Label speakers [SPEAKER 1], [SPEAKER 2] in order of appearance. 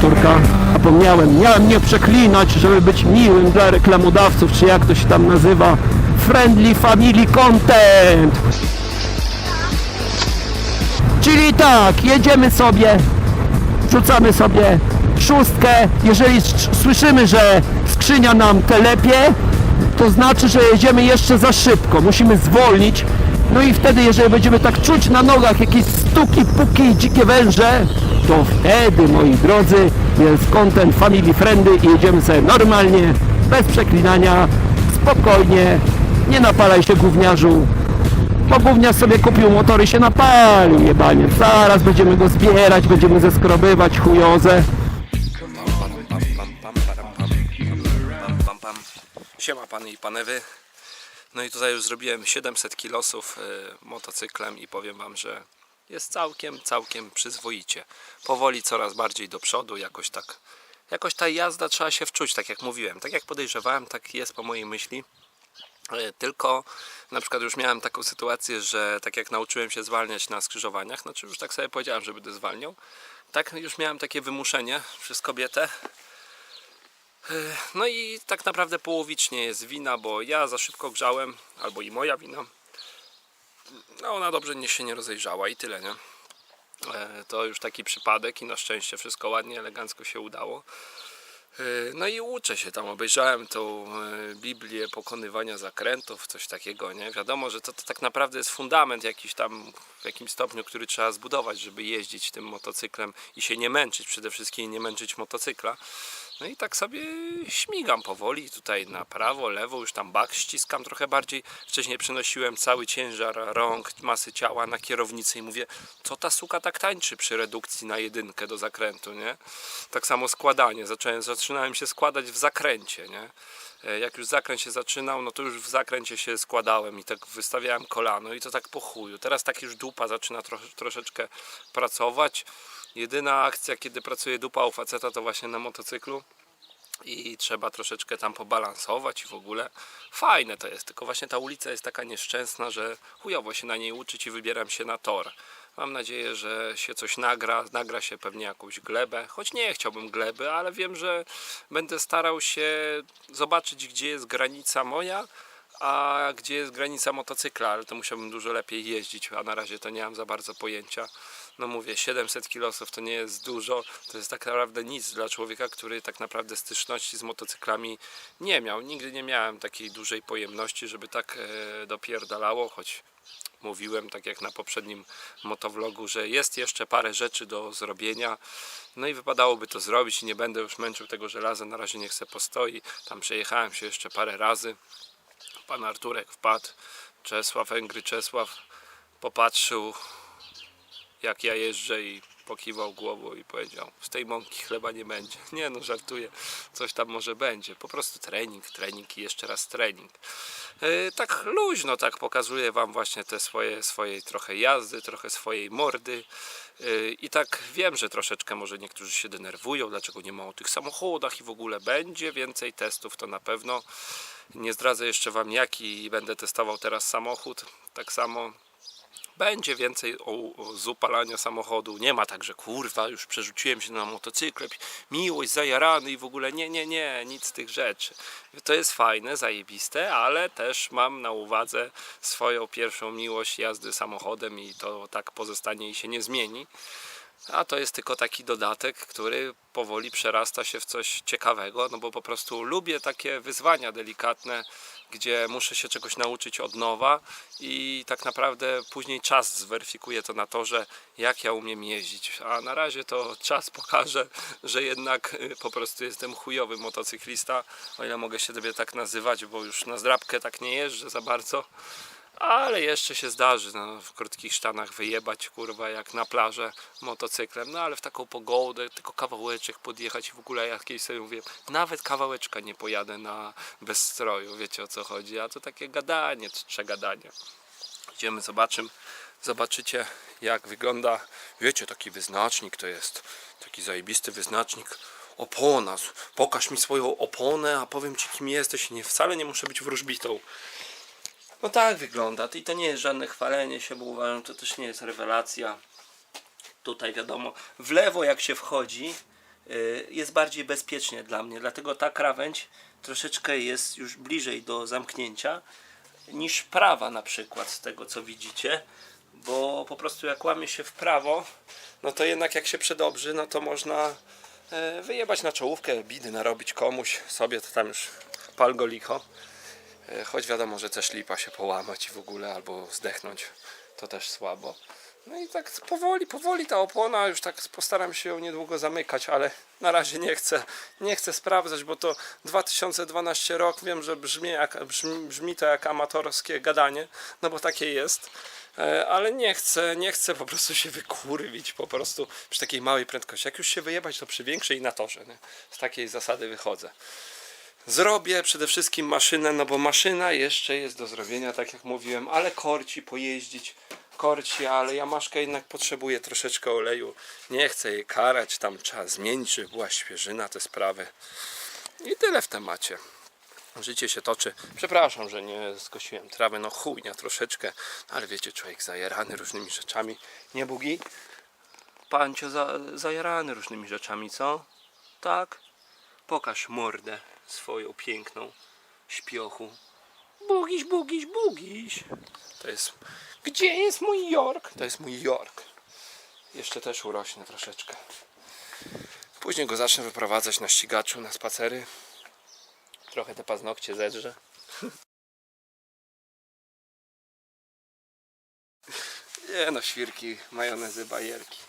[SPEAKER 1] kulturka. Zapomniałem, miałem nie przeklinać, żeby być miłym dla reklamodawców, czy jak to się tam nazywa. Friendly Family Content. Czyli tak, jedziemy sobie, wrzucamy sobie szóstkę. Jeżeli słyszymy, że skrzynia nam telepie, to znaczy, że jedziemy jeszcze za szybko. Musimy zwolnić. No i wtedy, jeżeli będziemy tak czuć na nogach jakieś stuki, puki i dzikie węże, to wtedy, moi drodzy, jest content family friendly i jedziemy sobie normalnie, bez przeklinania, spokojnie, nie napalaj się gówniarzu, bo gówniarz sobie kupił motory się napalił, jebanie. Zaraz będziemy go zbierać, będziemy zeskrobywać
[SPEAKER 2] pam. Siema pany i panewy. No i tutaj już zrobiłem 700 kilosów y, motocyklem i powiem wam, że jest całkiem, całkiem przyzwoicie. Powoli coraz bardziej do przodu, jakoś tak. Jakoś ta jazda trzeba się wczuć, tak jak mówiłem. Tak jak podejrzewałem, tak jest po mojej myśli. E, Tylko na przykład już miałem taką sytuację, że tak jak nauczyłem się zwalniać na skrzyżowaniach, znaczy już tak sobie powiedziałem, że będę zwalniał, tak już miałem takie wymuszenie przez kobietę. No i tak naprawdę połowicznie jest wina, bo ja za szybko grzałem, albo i moja wina. No ona dobrze nie się nie rozejrzała i tyle, nie? To już taki przypadek i na szczęście wszystko ładnie, elegancko się udało. No i uczę się tam, obejrzałem tą e, Biblię pokonywania zakrętów, coś takiego, nie? Wiadomo, że to, to tak naprawdę jest fundament jakiś tam w jakimś stopniu, który trzeba zbudować, żeby jeździć tym motocyklem i się nie męczyć, przede wszystkim nie męczyć motocykla. No i tak sobie śmigam powoli tutaj na prawo, lewo, już tam bak ściskam trochę bardziej. Wcześniej przenosiłem cały ciężar rąk, masy ciała na kierownicę i mówię, co ta suka tak tańczy przy redukcji na jedynkę do zakrętu, nie? Tak samo składanie. Zacząłem, zaczynałem się składać w zakręcie, nie? E, Jak już zakręt się zaczynał, no to już w zakręcie się składałem i tak wystawiałem kolano i to tak po chuju. Teraz tak już dupa zaczyna trosz, troszeczkę pracować. Jedyna akcja, kiedy pracuje dupa u faceta, to właśnie na motocyklu i trzeba troszeczkę tam pobalansować i w ogóle fajne to jest, tylko właśnie ta ulica jest taka nieszczęsna, że chujowo się na niej uczyć i wybieram się na tor. Mam nadzieję, że się coś nagra, nagra się pewnie jakąś glebę, choć nie chciałbym gleby, ale wiem, że będę starał się zobaczyć, gdzie jest granica moja, a gdzie jest granica motocykla, ale to musiałbym dużo lepiej jeździć, a na razie to nie mam za bardzo pojęcia. No mówię, 700 kilosów to nie jest dużo, to jest tak naprawdę nic dla człowieka, który tak naprawdę styczności z motocyklami nie miał. Nigdy nie miałem takiej dużej pojemności, żeby tak e, dopierdalało, choć mówiłem, tak jak na poprzednim motovlogu, że jest jeszcze parę rzeczy do zrobienia. No i wypadałoby to zrobić i nie będę już męczył tego żelaza, na razie niech se postoi. Tam przejechałem się jeszcze parę razy. Pan Arturek wpadł, Czesław, Węgry Czesław popatrzył jak ja jeżdżę i pokiwał głową i powiedział z tej mąki chleba nie będzie. Nie no, żartuję, coś tam może będzie. Po prostu trening, trening i jeszcze raz trening. Yy, tak luźno tak pokazuję Wam właśnie te swoje, swojej trochę jazdy, trochę swojej mordy. Yy, I tak wiem, że troszeczkę może niektórzy się denerwują, dlaczego nie ma o tych samochodach i w ogóle będzie więcej testów, to na pewno. Nie zdradzę jeszcze Wam jaki będę testował teraz samochód. Tak samo będzie więcej o, o, upalania samochodu. Nie ma tak, że kurwa, już przerzuciłem się na motocykle, miłość, zajarany i w ogóle nie, nie, nie, nic z tych rzeczy. To jest fajne, zajebiste, ale też mam na uwadze swoją pierwszą miłość jazdy samochodem i to tak pozostanie i się nie zmieni. A to jest tylko taki dodatek, który powoli przerasta się w coś ciekawego, no bo po prostu lubię takie wyzwania delikatne, gdzie muszę się czegoś nauczyć od nowa i tak naprawdę później czas zweryfikuje to na torze, jak ja umiem jeździć. A na razie to czas pokaże, że jednak y, po prostu jestem chujowy motocyklista, o ile mogę się sobie tak nazywać, bo już na zdrabkę tak nie jeżdżę za bardzo. Ale jeszcze się zdarzy no, w krótkich sztanach wyjebać kurwa jak na plażę motocyklem, no ale w taką pogodę tylko kawałeczek podjechać i w ogóle jakieś sobie mówię, nawet kawałeczka nie pojadę na bez stroju, wiecie o co chodzi, a to takie gadanie, trze gadanie. Idziemy, zobaczymy, zobaczycie jak wygląda, wiecie taki wyznacznik to jest, taki zajebisty wyznacznik. Opona, pokaż mi swoją oponę, a powiem ci kim jesteś, nie, wcale nie muszę być wróżbitą. No tak wygląda. I to nie jest żadne chwalenie się, bo uważam, to też nie jest rewelacja. Tutaj wiadomo, w lewo jak się wchodzi, y, jest bardziej bezpiecznie dla mnie. Dlatego ta krawędź troszeczkę jest już bliżej do zamknięcia niż prawa na przykład z tego co widzicie. Bo po prostu jak łamie się w prawo, no to jednak jak się przedobrzy, no to można e, wyjebać na czołówkę, bidy narobić komuś, sobie to tam już pal go licho. E, Choć wiadomo, że też lipa się połamać i w ogóle albo zdechnąć, to też słabo. No i tak powoli, powoli ta opona, już tak postaram się ją niedługo zamykać, ale na razie nie chcę, nie chcę sprawdzać, bo to 2012 rok, wiem, że brzmi, jak, brzmi, brzmi to jak amatorskie gadanie, no bo takie jest. E, Ale nie chcę, nie chcę po prostu się wykurwić po prostu przy takiej małej prędkości. Jak już się wyjebać, to przy większej na torze. Nie? Z takiej zasady wychodzę. Zrobię przede wszystkim maszynę, no bo maszyna jeszcze jest do zrobienia, tak jak mówiłem, ale korci pojeździć, korci, ale Jamaszka jednak potrzebuje troszeczkę oleju. Nie chcę jej karać, tam trzeba zmienić, żeby była świeżyna te sprawy. I tyle w temacie. Życie się toczy. Przepraszam, że nie skosiłem trawy, no chujnia troszeczkę, no ale wiecie, człowiek zajarany różnymi rzeczami. Nie bugi? Pancio za, zajarany różnymi rzeczami, co? Tak? Pokaż mordę swoją piękną, śpiochu. Bugiś, bugiś, bugiś. To jest... Gdzie jest mój York? To jest mój York. Jeszcze też urośnie troszeczkę. Później go zacznę wyprowadzać na ścigaczu, na spacery. Trochę te paznokcie zedrze. Nie no, świrki, majonezy, bajerki.